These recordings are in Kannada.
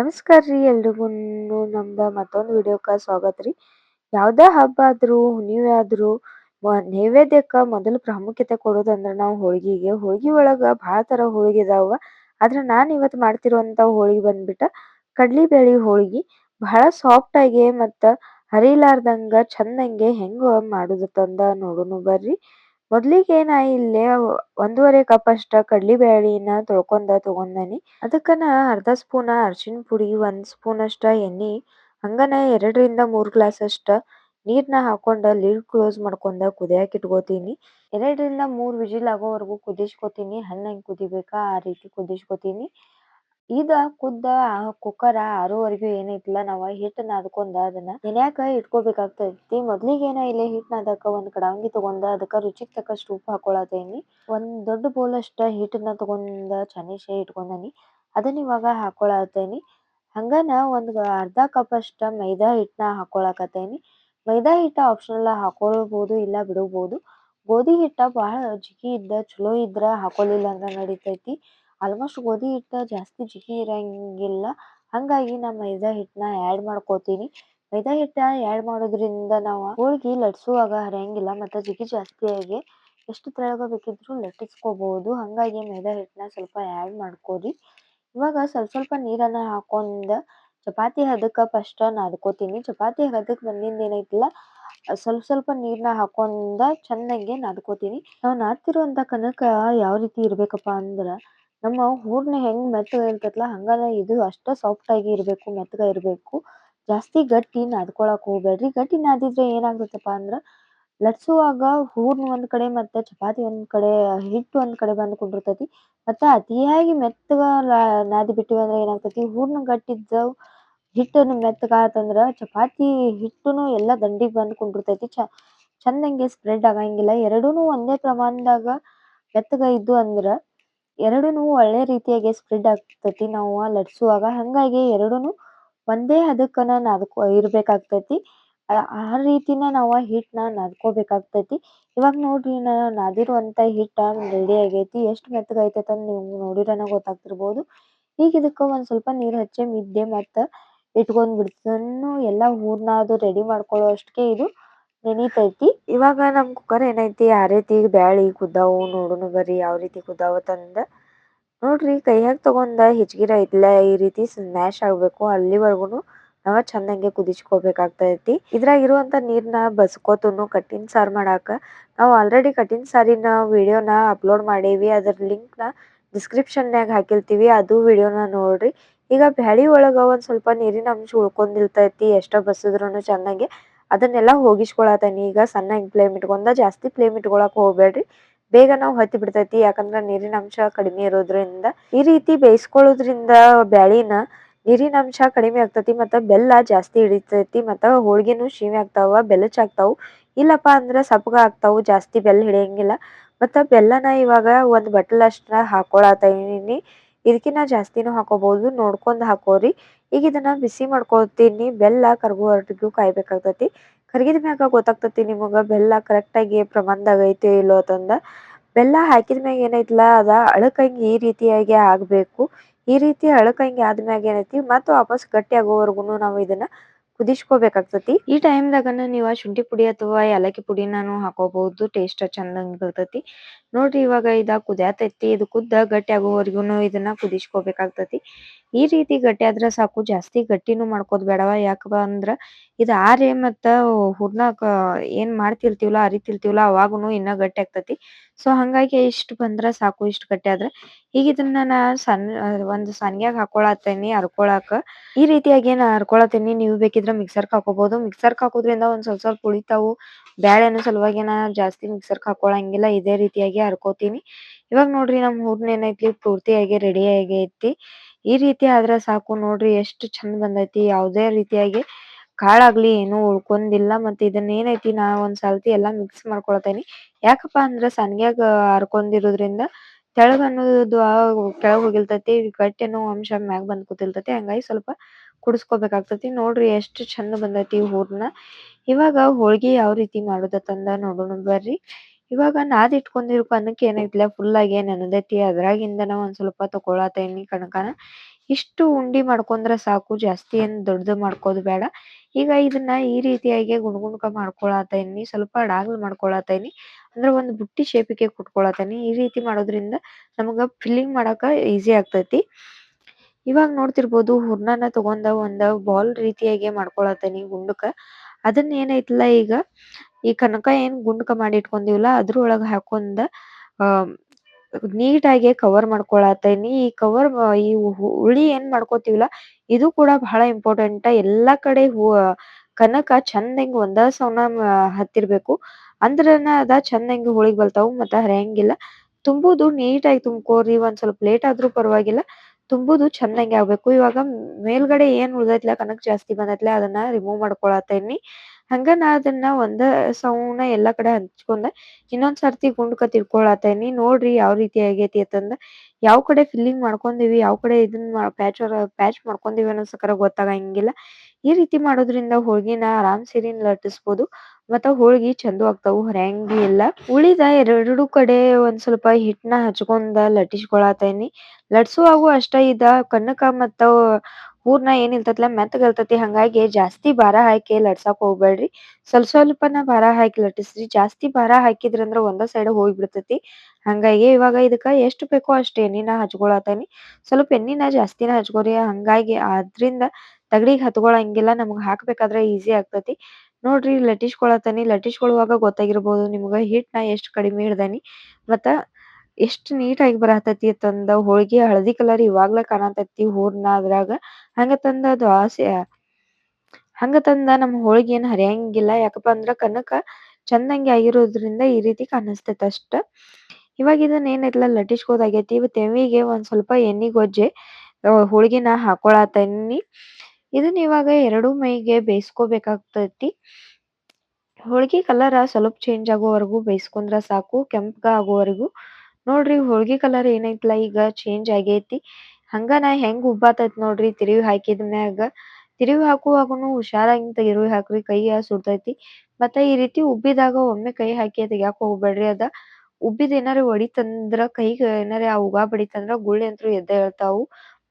ನಮಸ್ಕಾರ ರೀ ಎಲ್ರಿಗೂ. ನಮ್ದ ಮತ್ತೊಂದು ವಿಡಿಯೋಕ್ಕೆ ಸ್ವಾಗತ ರೀ. ಯಾವುದೇ ಹಬ್ಬ ಆದ್ರೂ, ಹುಣ್ಣಿಮೆ ಆದ್ರೂ ನೈವೇದ್ಯಕ್ಕೆ ಮೊದಲು ಪ್ರಾಮುಖ್ಯತೆ ಕೊಡೋದಂದ್ರ ನಾವು ಹೋಳಿಗೆಗೆ. ಹೋಳಿಗೆ ಒಳಗ ಭಾಳ ತರ ಹೋಳಿಗೆ ಇದಾವ ಆದ್ರ ನಾನ್ ಇವತ್ ಮಾಡ್ತಿರುವಂತ ಹೋಳಿಗೆ ಬಂದ್ಬಿಟ್ಟ ಕಡ್ಲಿ ಬೇಳೆ ಹೋಳಿಗೆ. ಬಹಳ ಸಾಫ್ಟ್ ಆಗಿ ಮತ್ತ ಹರಿಲಾರ್ದಂಗ, ಚಂದಂಗೆ ಹೆಂಗ್ ತಂದ ನೋಡೋಣ ಬರ್ರಿ. ಮೊದ್ಲಿಗೆ ನಾ ಇಲ್ಲೇ ಒಂದೂವರೆ ಕಪ್ ಅಷ್ಟ ಕಡ್ಲಿ ಬ್ಯಾಳಿನ ತೊಳ್ಕೊಂಡ ತಗೊಂಡೇನಿ. ಅದಕ್ಕ ನಾ ಅರ್ಧ ಸ್ಪೂನ್ ಅರಿಶಿಣ ಪುಡಿ, ಒಂದ್ ಸ್ಪೂನ್ ಅಷ್ಟ ಎಣ್ಣಿ ಹಂಗನ ಎರಡರಿಂದ ಮೂರ್ ಗ್ಲಾಸ್ ಅಷ್ಟ ನೀರ್ನ ಹಾಕೊಂಡ ಲಿಡ್ ಕ್ಲೋಸ್ ಮಾಡ್ಕೊಂಡ ಕುದಿಯಾಕ ಇಟ್ಕೋತೀನಿ. ಎರಡರಿಂದ ಮೂರ್ ವಿಜಿಲ್ ಆಗೋವರೆಗೂ ಕುದಿಸ್ಕೊತೀನಿ ಹೆಂಗ್ ಕುದಿಬೇಕಾ ಆ ರೀತಿ ಕುದಿಸ್ಕೊತೀನಿ. ಇದ ಕುದ್ದ ಕುಕ್ಕರ್ ಆರೋವರೆಗೂ ಏನೈತಿಲ್ಲ, ನಾವ ಹಿಟ್ಟ ನಾದ್ಕೊಂಡ್ ಅದನ್ನ ನೆನ್ಯಾಕ ಇಟ್ಕೋಬೇಕಾಗ್ತೈತಿ. ಮೊದ್ಲಿಗೆ ಏನೋ ಇಲ್ಲಿ ಹಿಟ್ ನಾದಕ ಒಂದ್ ಕಡಾವಂಗಿ ತಗೊಂಡ ಅದಕ್ಕ ರುಚಿಗೆ ತಕ್ಕಷ್ಟು ಉಪ್ಪು ಹಾಕೊಳತೇನಿ. ಒಂದ್ ದೊಡ್ಡ ಬೌಲ್ ಅಷ್ಟ ಹಿಟ್ಟನ್ನ ತಗೊಂಡ ಚನಿಶೆ ಇಟ್ಕೊಂಡೇನಿ. ಅದನ್ನ ಇವಾಗ ಹಾಕೊಳತೇನಿ. ಹಂಗನ ಒಂದ್ ಅರ್ಧ ಕಪ್ ಅಷ್ಟ ಮೈದಾ ಹಿಟ್ಟನ್ನ ಹಾಕೊಳಕತ್ತೇನಿ ಮೈದಾ ಹಿಟ್ಟ ಆಪ್ಷನಲ್ ಹಾಕೊಳ್ಬಹುದು ಇಲ್ಲ ಬಿಡಬಹುದು ಗೋಧಿ ಹಿಟ್ಟ ಬಹಳ ಜಿಗಿ ಇದ್ದ ಚಲೋ ಇದ್ರ ಹಾಕೊಳಿಲ್ಲ ಅಂದ್ರ ನಡಿತೈತಿ. ಆಲ್ಮೋಸ್ಟ್ ಗೋಧಿ ಹಿಟ್ಟು ಜಾಸ್ತಿ ಜಿಗಿ ಇರಂಗಿಲ್ಲ. ಹಂಗಾಗಿ ನಾ ಮೈದಾ ಹಿಟ್ಟನ್ನ ಆ್ಯಡ್ ಮಾಡ್ಕೋತೀನಿ. ಮೈದಾ ಹಿಟ್ಟ ಆ್ಯಡ್ ಮಾಡೋದ್ರಿಂದ ನಾವು ಹೋಳ್ಗಿ ಲಟ್ಸುವಾಗ ಹರಿಯಂಗಿಲ್ಲ. ಮತ್ತು ಜಿಗಿ ಜಾಸ್ತಿ ಆಗಿ ಎಷ್ಟು ತೆಳ್ಳಗ ಬೇಕಿದ್ರೂ ಲಟ್ಟಿಸ್ಕೋಬಹುದು ಹಾಗಾಗಿ ಮೈದಾ ಹಿಟ್ಟನ್ನ ಸ್ವಲ್ಪ ಆ್ಯಡ್ ಮಾಡ್ಕೊರಿ. ಇವಾಗ ಸ್ವಲ್ಪ ಸ್ವಲ್ಪ ನೀರನ್ನ ಹಾಕೊಂಡು ಚಪಾತಿ ಹದಕ್ಕೆ ಫಸ್ಟ್ ನಾದ್ಕೋತೀನಿ ಚಪಾತಿ ಹದಕ್ಕೆ ಬಂದಿಂದ ಏನೈತಿಲ್ಲ, ಸ್ವಲ್ಪ ಸ್ವಲ್ಪ ನೀರನ್ನ ಹಾಕೊಂಡ ಚೆನ್ನಾಗಿ ನಾದ್ಕೋತೀನಿ ನಾವು ನಾದ್ತಿರುವಂಥ ಕನಕ ಯಾವ ರೀತಿ ಇರಬೇಕಪ್ಪ ಅಂದ್ರ ನಮ್ಮ ಹೂರ್ಣ ಹೆಂಗ್ ಮೆತ್ತಗ ಇರ್ತೈತಲ್ಲ ಹಂಗನ ಇದು ಅಷ್ಟ ಸಾಫ್ಟ್ ಆಗಿ ಇರ್ಬೇಕು, ಮೆತ್ತಗ ಇರ್ಬೇಕು. ಜಾಸ್ತಿ ಗಟ್ಟಿ ನಾದ್ಕೊಳಕ್ ಹೋಗ್ಬೇಡ್ರಿ. ಗಟ್ಟಿ ನಾದಿದ್ರೆ ಏನಾಗತ್ತಪ್ಪಾ ಅಂದ್ರ ಲಟ್ಸುವಾಗ ಹೂರ್ಣ ಒಂದ್ ಕಡೆ ಮತ್ತ ಚಪಾತಿ ಒಂದ್ ಕಡೆ, ಹಿಟ್ಟು ಒಂದ್ ಕಡೆ ಬಂದ್ ಕುಂಡಿರ್ತೈತಿ. ಮತ್ತ ಅತಿಯಾಗಿ ಮೆತ್ತಗ ನಾದಿ ಬಿಟ್ಟಿವಿ ಅಂದ್ರ ಏನಾಗ್ತೈತಿ, ಹೂರ್ಣ ಗಟ್ಟಿ ಹಿಟ್ಟನ್ನ ಮೆತ್ತಗಾತಂದ್ರ ಮೆತ್ತಗ ಆತಂದ್ರ ಚಪಾತಿ ಹಿಟ್ಟುನು ಎಲ್ಲಾ ದಂಡಿಗ್ ಬಂದ್ ಕುಂಡಿರ್ತೈತಿ. ಚ, ಚಂದಂಗೆ ಸ್ಪ್ರೆಡ್ ಆಗಂಗಿಲ್ಲ. ಎರಡೂನು ಒಂದೇ ಪ್ರಮಾಣದಾಗ ಮೆತ್ತಗ ಇದ್ದು ಅಂದ್ರ ಎರಡುನು ಒಳ್ಳೆ ರೀತಿಯಾಗಿ ಸ್ಪ್ರೆಡ್ ಆಗ್ತೈತಿ ನಾವು ಲಟ್ಸುವಾಗ. ಹಂಗಾಗಿ ಎರಡುನು ಒಂದೇ ಹದಕ್ಕನ ನಾದ್ಕೊ, ಇರಬೇಕಾಗ್ತೈತಿ. ಆ ರೀತಿನ ನಾವ್ನ ನಾದ್ಕೋಬೇಕಾಗ್ತೈತಿ. ಇವಾಗ ನೋಡ್ರಿ ನಾ ನಾದಿರುವಂತ ಹಿಟ್ಟ ರೆಡಿ ಆಗೈತಿ. ಎಷ್ಟು ಮೆತ್ತಗ ಆಗೈತಿ ಅಂತ ನೀವು ನೋಡಿರನ ಗೊತ್ತಾಗ್ತಿರ್ಬೋದು. ಈಗ ಇದಕ್ಕ ಒಂದ್ ಸ್ವಲ್ಪ ನೀರ್ ಹಚ್ಚಿ, ಮಿದ್ದೆ ಮತ್ತ ಇಟ್ಕೊಂಡ್ ಎಲ್ಲ ಎಲ್ಲಾ ಹೂರ್ಣ ಅದು ರೆಡಿ ಮಾಡ್ಕೊಳ್ಳೋ ಅಷ್ಟಕ್ಕೆ ಇದು ನೆನಿತೈತಿ? ಇವಾಗ ನಮ್ಮ ಕುಕ್ಕರ್ ಏನೈತಿ ಯಾವ ರೀತಿ ಬ್ಯಾಳಿ ಕುದ್ದಾವು, ನೋಡುನು ಬರ್ರಿ ಯಾವ ರೀತಿ ಕುದ್ದಾವತ್ತಂದ ನೋಡ್ರಿ, ಕೈಯಾಗ ತಗೊಂಡ ಹಿಚ್ಗಿರ ಐತ್ಲ ಈ ರೀತಿ ಸ್ಮ್ಯಾಶ್ ಆಗ್ಬೇಕು. ಅಲ್ಲಿವರೆಗೂ ನಾವ ಚಂದಂಗೆ ಕುದಿಸ್ಕೋಬೇಕಾಗ್ತೈತಿ ಇದ್ರಾಗ ಇರುವಂತ ನೀರ್ನ ಬಸ್ಕೋತನು ಕಟ್ಟಿನ ಸಾರ್ ಮಾಡಾಕ. ನಾವು ಆಲ್ರೆಡಿ ಕಠಿಣ ಸಾರಿನ ವಿಡಿಯೋನ ಅಪ್ಲೋಡ್ ಮಾಡೇವಿ. ಅದ್ರ ಲಿಂಕ್ನ ಡಿಸ್ಕ್ರಿಪ್ಷನ್ ನ್ಯಾಗ ಹಾಕಿರ್ತೀವಿ. ಅದು ವಿಡಿಯೋನ ನೋಡ್ರಿ. ಈಗ ಬ್ಯಾಳಿ ಒಳಗ ಒಂದ್ ಸ್ವಲ್ಪ ನೀರಿನ ಅಂಶ ಉಳ್ಕೊಂಡಿರ್ತೈತಿ ಎಷ್ಟೋ ಬಸಿದ್ರು ಚಂದಂಗೆ ಅದನ್ನೆಲ್ಲಾ ಹೋಗಿಸ್ಕೊಳತೇನಿ. ಈಗ ಸಣ್ಣ ಫ್ಲೇಮ್ ಇಟ್ಕೊಂಡ ಜಾಸ್ತಿ ಫ್ಲೇಮ್ ಇಟ್ಕೊಳಕ್ ಹೋಗ್ಬೇಡ್ರಿ. ಬೇಗ ನಾವು ಹತ್ತಿ ಬಿಡ್ತೈತಿ. ಯಾಕಂದ್ರ ನೀರಿನ ಅಂಶ ಕಡಿಮೆ ಇರೋದ್ರಿಂದ. ಈ ರೀತಿ ಬೇಯಿಸ್ಕೊಳ್ಳೋದ್ರಿಂದ ಬ್ಯಾಳಿನ ನೀರಿನ ಅಂಶ ಕಡಿಮೆ ಆಗ್ತೈತಿ ಮತ್ತ ಬೆಲ್ಲ ಜಾಸ್ತಿ ಹಿಡಿತೈತಿ ಮತ್ತ ಹೋಳಿಗೆನು ಶೀಮೆ ಆಗ್ತಾವ ಬೆಲಚ ಆಗ್ತಾವು. ಇಲ್ಲಪ್ಪಾ ಅಂದ್ರ ಸಪ್ಗ ಆಗ್ತಾವು, ಜಾಸ್ತಿ ಬೆಲ್ಲ ಹಿಡಿಯಂಗಿಲ್ಲ. ಮತ್ತ ಬೆಲ್ಲನ ಇವಾಗ ಒಂದ್ ಬಟ್ಟಲ್ ಅಷ್ಟ ಹಾಕೊಳತೇನಿ. ಇದಕಿನ್ನ ಜಾಸ್ತಿನೂ ಹಾಕೋಬಹುದು. ನೋಡ್ಕೊಂಡ್ ಹಾಕೋರಿ. ಈಗ ಇದನ್ನ ಬಿಸಿ ಮಾಡ್ಕೊತೀನಿ, ಬೆಲ್ಲ ಕರ್ಗುವರ್ಗು ಕಾಯ್ಬೇಕಾಗ್ತತಿ. ಕರಗಿದ ಮ್ಯಾಗ ಗೊತ್ತಾಗ್ತತಿ ನಿಮಗ ಬೆಲ್ಲ ಕರೆಕ್ಟ್ ಆಗಿ ಪ್ರಮಾಣದಾಗ ಐತಿ ಇಲ್ಲೋ ಅಂತಂದ. ಬೆಲ್ಲ ಹಾಕಿದ ಮ್ಯಾಗ ಏನೈತಲ್ಲ ಅದ ಅಳಕಂಗಿ ಈ ರೀತಿಯಾಗಿ ಆಗ್ಬೇಕು. ಈ ರೀತಿ ಅಳಕಂಗಿ ಆದ್ಮ್ಯಾಗ ಏನೈತಿ, ಮತ್ತ ವಾಪಸ್ ಗಟ್ಟಿ ಆಗೋವರ್ಗುನು ನಾವು ಇದನ್ನ ಕುದಿಸ್ಕೋಬೇಕಾಗ್ತತಿ. ಈ ಟೈಮ್ದಾಗನ ನೀವ ಶುಂಠಿ ಪುಡಿ ಅಥವಾ ಏಲಕ್ಕಿ ಪುಡಿನಾನು ಹಾಕೋಬಹುದು ಟೇಸ್ಟ್ ಚಂದಂಗ ಬರ್ತೈತಿ. ನೋಡ್ರಿ ಇವಾಗ ಇದ ಕುದಿಯತೈತಿ, ಇದು ಕುದ್ದ ಗಟ್ಟಿ ಆಗೋವರ್ಗುನು ಇದನ್ನ ಕುದಿಸ್ಕೋಬೇಕಾಗ್ತತಿ. ಈ ರೀತಿ ಗಟ್ಟಿ ಆದ್ರ ಸಾಕು, ಜಾಸ್ತಿ ಗಟ್ಟಿನೂ ಮಾಡ್ಕೋದ್ ಬೇಡವ? ಯಾಕಪ್ಪ ಅಂದ್ರ ಇದ ಆರಿ ಮತ್ತ ಹೂರ್ಣಕ ಏನ್ ಮಾಡ್ತಿರ್ತಿವಲ್ಲ, ಅರಿತಿರ್ತಿವಲ್ಲ, ಅವಾಗೂನು ಇನ್ನ ಗಟ್ಟಿ ಆಗ್ತತಿ. ಸೊ ಹಂಗಾಗಿ ಇಷ್ಟ ಬಂದ್ರ ಸಾಕು, ಇಷ್ಟ ಗಟ್ಟಿ ಆದ್ರ. ಈಗ ಇದನ್ನ ನಾ ಸಣ್ಣ ಒಂದ್ ಸನ್ಯಾಗ ಹಾಕೊಳತೇನಿ ಹರ್ಕೊಳಾಕ. ಈ ರೀತಿಯಾಗಿ ಏನ್ ಅರ್ಕೊಳತೇನಿ ನೀವು ಬೇಕಿದ್ರ ಮಿಕ್ಸರ್ ಹಾಕೋಬಹುದು ಮಿಕ್ಸರ್ ಹಾಕೋದ್ರಿಂದ ಒಂದ್ ಸ್ವಲ್ಪ ಸ್ವಲ್ಪ ಉಳಿತಾವು. ಬ್ಯಾಳೆನ ಸಲುವಾಗಿ ಜಾಸ್ತಿ ಮಿಕ್ಸರ್ಕ್ ಹಾಕೊಳಂಗಿಲ್ಲ, ಇದೇ ರೀತಿಯಾಗಿ ಹರ್ಕೋತೀನಿ. ಇವಾಗ ನೋಡ್ರಿ ನಮ್ ಹೂರ್ಣ ಏನೈತಿ ಪೂರ್ತಿಯಾಗಿ ರೆಡಿ ಆಗೈತಿ ಈ ರೀತಿ ಆದ್ರ ಸಾಕು ನೋಡ್ರಿ ಎಷ್ಟ್ ಚಂದ ಬಂದೈತಿ. ಯಾವದೇ ರೀತಿಯಾಗಿ ಕಾಳಾಗ್ಲಿ ಏನು ಉಳ್ಕೊಂದಿಲ್ಲ. ಮತ್ತೆ ಇದನ್ನ ಏನೈತಿ ನಾ ಒಂದ್ ಸಲ್ತಿ ಎಲ್ಲಾ ಮಿಕ್ಸ್ ಮಾಡ್ಕೊಳತೇನಿ. ಯಾಕಪ್ಪಾ ಅಂದ್ರ ಸನ್ಗ್ಯಾಗ ಹರ್ಕೊಂಡಿರೋದ್ರಿಂದ ತೆಳಗ ಅನ್ನೋದು ಕೆಳಗ್ ಹೋಗಿರ್ತೈತಿ ಗಟ್ಟಿ ಅನ್ನೋ ಅಂಶ ಮ್ಯಾಗ್ ಬಂದ್ ಕೂತಿರ್ತೈತಿ ಹಂಗಾಗಿ ಸ್ವಲ್ಪ ಕುಡಿಸ್ಕೋಬೇಕಾಗ್ತತಿ. ನೋಡ್ರಿ ಎಷ್ಟ್ ಚಂದ ಬಂದೈತಿ ಹೂರ್ಣ ಇವಾಗ ಹೋಳ್ಗಿ ಯಾವ ರೀತಿ ಮಾಡೋದತ್ತಂದ ನೋಡೋಣ ಬರ್ರಿ. ಇವಾಗ ನಾದ್ ಇಟ್ಕೊಂಡಿರೋ ಕನಕ್ ಏನೈತಿಲ್ಲ ಫುಲ್ ಆಗಿ ನೆನೆದೈತಿ ಅದ್ರಾಗಿಂದನ ಒಂದ್ ಸ್ವಲ್ಪ ತಕೊಳತೇನಿ ಕನಕನ ಇಷ್ಟು ಉಂಡಿ ಮಾಡ್ಕೊಂಡ್ರ ಸಾಕು, ಜಾಸ್ತಿ ಏನ್ ದೊಡ್ಡದು ಮಾಡ್ಕೋದು ಬೇಡ. ಈಗ ಇದನ್ನ ಈ ರೀತಿಯಾಗಿ ಗುಣಗುಣಕ ಮಾಡ್ಕೊಳತೇನಿ ಸ್ವಲ್ಪ ಡಾಗ್ಲ್ ಮಾಡ್ಕೊಳತೇನಿ ಅಂದ್ರೆ ಒಂದು ಬುಟ್ಟಿ ಶೇಪಿಗೆ ಕುಟ್ಕೊಳತೇನಿ ಈ ರೀತಿ ಮಾಡೋದ್ರಿಂದ ನಮಗ ಫಿಲ್ಲಿಂಗ್ ಮಾಡಾಕ ಈಸಿ ಆಗ್ತೈತಿ. ಇವಾಗ ನೋಡ್ತಿರ್ಬೋದು, ಹೂರ್ಣನ ತಗೊಂಡ ಒಂದ ಬಾಲ್ ರೀತಿಯಾಗಿ ಮಾಡ್ಕೊಳತೇನಿ ಗುಂಡಕ್ಕ. ಅದನ್ನ ಏನೈತಿಲ್ಲ ಈಗ ಈ ಕನಕ ಏನ್ ಗುಂಡಕ ಮಾಡಿ ಇಟ್ಕೊಂಡಿವಲ್ಲ, ಅದ್ರೊಳಗ ಹಾಕೊಂಡ ಅಹ್ ನೀಟಾಗಿ ಕವರ್ ಮಾಡ್ಕೊಳತೇನಿ ಈ ಕವರ್ ಈ ಹುಳಿ ಏನ್ ಮಾಡ್ಕೋತೀವಲ್ಲ, ಇದು ಕೂಡ ಬಹಳ ಇಂಪಾರ್ಟೆಂಟ್ ಎಲ್ಲಾ ಕಡೆ ಹೂ ಕನಕ ಚಂದಂಗ್ ಒಂದ ಸೌನ ಹತ್ತಿರ್ಬೇಕು. ಅಂದ್ರನ ಅದ ಚಂದಂಗ್ ಹೋಳಿಗ್ ಬರ್ತಾವು, ಮತ್ತ ಹರಿಯಂಗಿಲ್ಲ. ತುಂಬುದು ನೀಟಾಗಿ ತುಂಬ್ಕೋರಿ, ಒಂದ್ ಸ್ವಲ್ಪ ಲೇಟ್ ಆದ್ರೂ ಪರವಾಗಿಲ್ಲ. ತುಂಬುದು ಚಂದಂಗೆ ಆಗ್ಬೇಕು. ಇವಾಗ ಮೇಲ್ಗಡೆ ಏನ್ ಉಳ್ದೈತ್ಲ, ಕನಕ್ ಜಾಸ್ತಿ ಬಂದೈತ್ಲ, ಅದನ್ನ ರಿಮೂವ್ ಮಾಡ್ಕೊಳತೇನಿ ಹಂಗ ನಾ ಅದನ್ನ ಒಂದ ಸೌನ ಎಲ್ಲಾ ಕಡೆ ಹಂಚ್ಕೊಂಡ, ಇನ್ನೊಂದ್ ಸರ್ತಿ ಗುಂಡ್ಕ ತಿಳ್ಕೊಳತೇನಿ ನೋಡ್ರಿ ಯಾವ ರೀತಿ ಆಗೇತಿ ಅಂತಂದ, ಯಾವ ಕಡೆ ಫಿಲ್ಲಿಂಗ್ ಮಾಡ್ಕೊಂಡಿವಿ, ಯಾವ ಕಡೆ ಇದನ್ನ ಪ್ಯಾಚ್ ಪ್ಯಾಚ್ ಅನ್ನೋ ಅನ್ನೋಸಕರ ಗೊತ್ತಾಗಂಗಿಲ್ಲ. ಈ ರೀತಿ ಮಾಡೋದ್ರಿಂದ ಹೋಳ್ಗಿನ ಆರಾಮ್ ಸೇರಿ ಲಟ್ಟಿಸ್ಬೋದು, ಮತ್ತ ಹೋಳ್ಗಿ ಚಂದ ಆಗ್ತಾವು, ಹರಿಯಂಗು ಇಲ್ಲ. ಉಳಿದ ಎರಡು ಕಡೆ ಒಂದ್ ಸ್ವಲ್ಪ ಹಿಟ್ಟನ ಹಚ್ಕೊಂಡ ಲಟ್ಟಿಸ್ಕೊಳತೇನಿ. ಲಟ್ಸುವಾಗು ಅಷ್ಟ ಇದ, ಕನಕ ಮತ್ತ ಹೂರ್ಣ ಏನ್ ಇರ್ತೈತ್ಲಾ ಮೆತ್ತಗ ಇರ್ತೈತಿ ಹಂಗಾಗಿ ಜಾಸ್ತಿ ಭಾರ ಹಾಕಿ ಲಟ್ಸಾಕ್ ಹೋಗ್ಬೇಡ್ರಿ ಸ್ವಲ್ಪ ಸ್ವಲ್ಪನ ಭಾರ ಹಾಕಿ ಲಟ್ಟಿಸ್ರಿ. ಜಾಸ್ತಿ ಭಾರ ಹಾಕಿದ್ರಂದ್ರ ಒಂದ ಸೈಡ್ ಹೋಗಿ ಬಿಡ್ತೈತಿ ಹಂಗಾಗಿ ಇವಾಗ ಇದಕ್ಕ ಎಷ್ಟ್ ಬೇಕೋ ಅಷ್ಟ್ ಎಣ್ಣಿನ ಹಚ್ಕೊಳತೇನಿ ಸ್ವಲ್ಪ ಎಣ್ಣಿನ ಜಾಸ್ತಿನ ಹಚ್ಕೋರಿ. ಹಂಗಾಗಿ ಅದ್ರಿಂದ ತಗಡಿಗ್ ಹತ್ಕೊಳಂಗಿಲ್ಲ. ನಮಗ್ ಹಾಕ್ಬೇಕಾದ್ರ ಈಸಿ ಆಗ್ತೈತಿ. ನೋಡ್ರಿ ಲಟ್ಟಿಸ್ಕೊಳತೇನಿ ಲಟ್ಟಿಸ್ಕೊಳ್ಳುವಾಗ ಗೊತ್ತಾಗಿರ್ಬೋದು ನಿಮ್ಗ ನಾ ಎಷ್ಟ್ ಕಡಿಮೆ ಹಿಡ್ದಾನಿ. ಮತ್ತ ಎಷ್ಟ್ ನೀಟಾಗಿ ಬರಹತೈತಿ ಅಂತಂದ ಹೋಳ್ಗಿ, ಹಳದಿ ಕಲರ್ ಇವಾಗ್ಲೇ ಕಾಣತೈತಿ ಹೂರ್ಣ ಅದ್ರಾಗ. ಹಂಗತಂದ ಹಂಗ ತಂದ ನಮ್ ಹೋಳ್ಗಿ ಏನ್ ಹರಿಯಂಗಿಲ್ಲ. ಯಾಕಪ್ಪ ಅಂದ್ರ ಕನಕ ಚಂದಂಗೆ ಆಗಿರೋದ್ರಿಂದ ಈ ರೀತಿ ಕಾಣಿಸ್ತೈತೆ ಅಷ್ಟ. ಇವಾಗ ಇದನ್ನ ಏನಿಲ್ಲ ಲಟ್ಟಿಸ್ಕೋದಾಗೈತಿ ತೆವಿಗೆ ಒಂದ್ ಸ್ವಲ್ಪ ಎಣ್ಣಿ ಗೊಜ್ಜೆ ಹೋಳಿಗೆನ ಹಾಕೊಳತನಿ. ಇದನ್ನ ಇವಾಗ ಎರಡು ಮೈಗೆ ಬೇಯಿಸ್ಕೋಬೇಕಾಗ್ತೈತಿ. ಹೋಳ್ಗಿ ಕಲರ್ ಸ್ವಲ್ಪ ಚೇಂಜ್ ಆಗೋವರೆಗೂ ಬೇಯಿಸ್ಕೊಂಡ್ರ ಸಾಕು. ಕೆಂಪಗ ಆಗೋವರೆಗೂ ನೋಡ್ರಿ ಹೋಳ್ಗಿ ಕಲರ್ ಏನೈತ್ಲಾ ಈಗ ಚೇಂಜ್ ಆಗೇತಿ. ಹಂಗ ನಾ ಹೆಂಗ್ ಉಬ್ಬಾತೈತ್ ನೋಡ್ರಿ ತಿರುವಿ ಹಾಕಿದ್ ಮ್ಯಾಗ. ತಿರುವಿ ಹಾಕುವಾಗನು ಹುಷಾರಾಗಿ ತಿರುವಿ ಹಾಕ್ರಿ ಕೈ ಸುಡ್ತೈತಿ. ಮತ್ತ ಈ ರೀತಿ ಉಬ್ಬಿದಾಗ ಒಮ್ಮೆ ಕೈ ಹಾಕಿ ತೆಗ್ಯಾಕ್ ಹೋಗ್ಬೇಡ್ರಿ ಅದ. ಉಬ್ಬಿದ ಏನಾರ ಒಡಿತಂದ್ರ ಕೈಗ್ ಏನಾರ ಆ ಉಗಾ ಬಡಿತಂದ್ರ ಗುಳ್ಳಿ ಅಂತ್ರು ಎದ್ದ ಏಳ್ತಾವು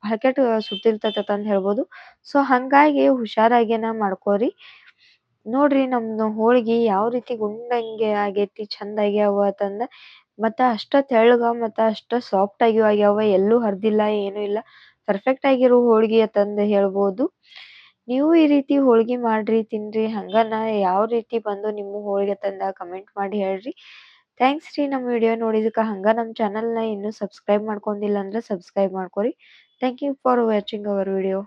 ಹಾಕೆಟ್ ಸುಟ್ಟಿರ್ತೈತಿ ಅಂತ ಹೇಳ್ಬೋದು. ಸೊ ಹಂಗಾಗಿ ಹುಷಾರಾಗೇನ ಮಾಡ್ಕೋರಿ. ನೋಡ್ರಿ ನಮ್ದು ಹೋಳ್ಗಿ ಯಾವ ರೀತಿ ಗುಂಡಂಗೆ ಆಗೇತಿ, ಚಂದ ಆಗ್ಯಾವ ಅಂತಂದ. ಮತ್ತ ಅಷ್ಟ ತೆಳ್ಳಗ ಮತ್ತ ಅಷ್ಟ ಸಾಫ್ಟ್ ಆಗಿ ಆಗ್ಯಾವ, ಎಲ್ಲೂ ಹರ್ದಿಲ್ಲ, ಏನು ಇಲ್ಲ. ಪರ್ಫೆಕ್ಟ್ ಆಗಿರೋ ಹೋಳಿಗೆ ಅಂತಂದ ಹೇಳಬಹುದು ನೀವು ಈ ರೀತಿ ಹೋಳಿಗೆ ಮಾಡ್ರಿ, ತಿನ್ರಿ ಹಂಗನ ಯಾವ ರೀತಿ ಬಂದು ನಿಮ್ಮ ಹೋಳಿಗೆ ತಂದ ಕಮೆಂಟ್ ಮಾಡಿ ಹೇಳ್ರಿ. ಥ್ಯಾಂಕ್ಸ್ ರೀ ನಮ್ ವಿಡಿಯೋ ನೋಡಿದಕ್ಕ ಹಂಗ ನಮ್ನ ಇನ್ನೂ ಸಬ್ಸ್ಕ್ರೈಬ್ ಮಾಡ್ಕೊಂಡಿಲ್ಲ ಅಂದ್ರ ಸಬ್ಸ್ಕ್ರೈಬ್ ಮಾಡ್ಕೊರಿ. Thank you for watching our video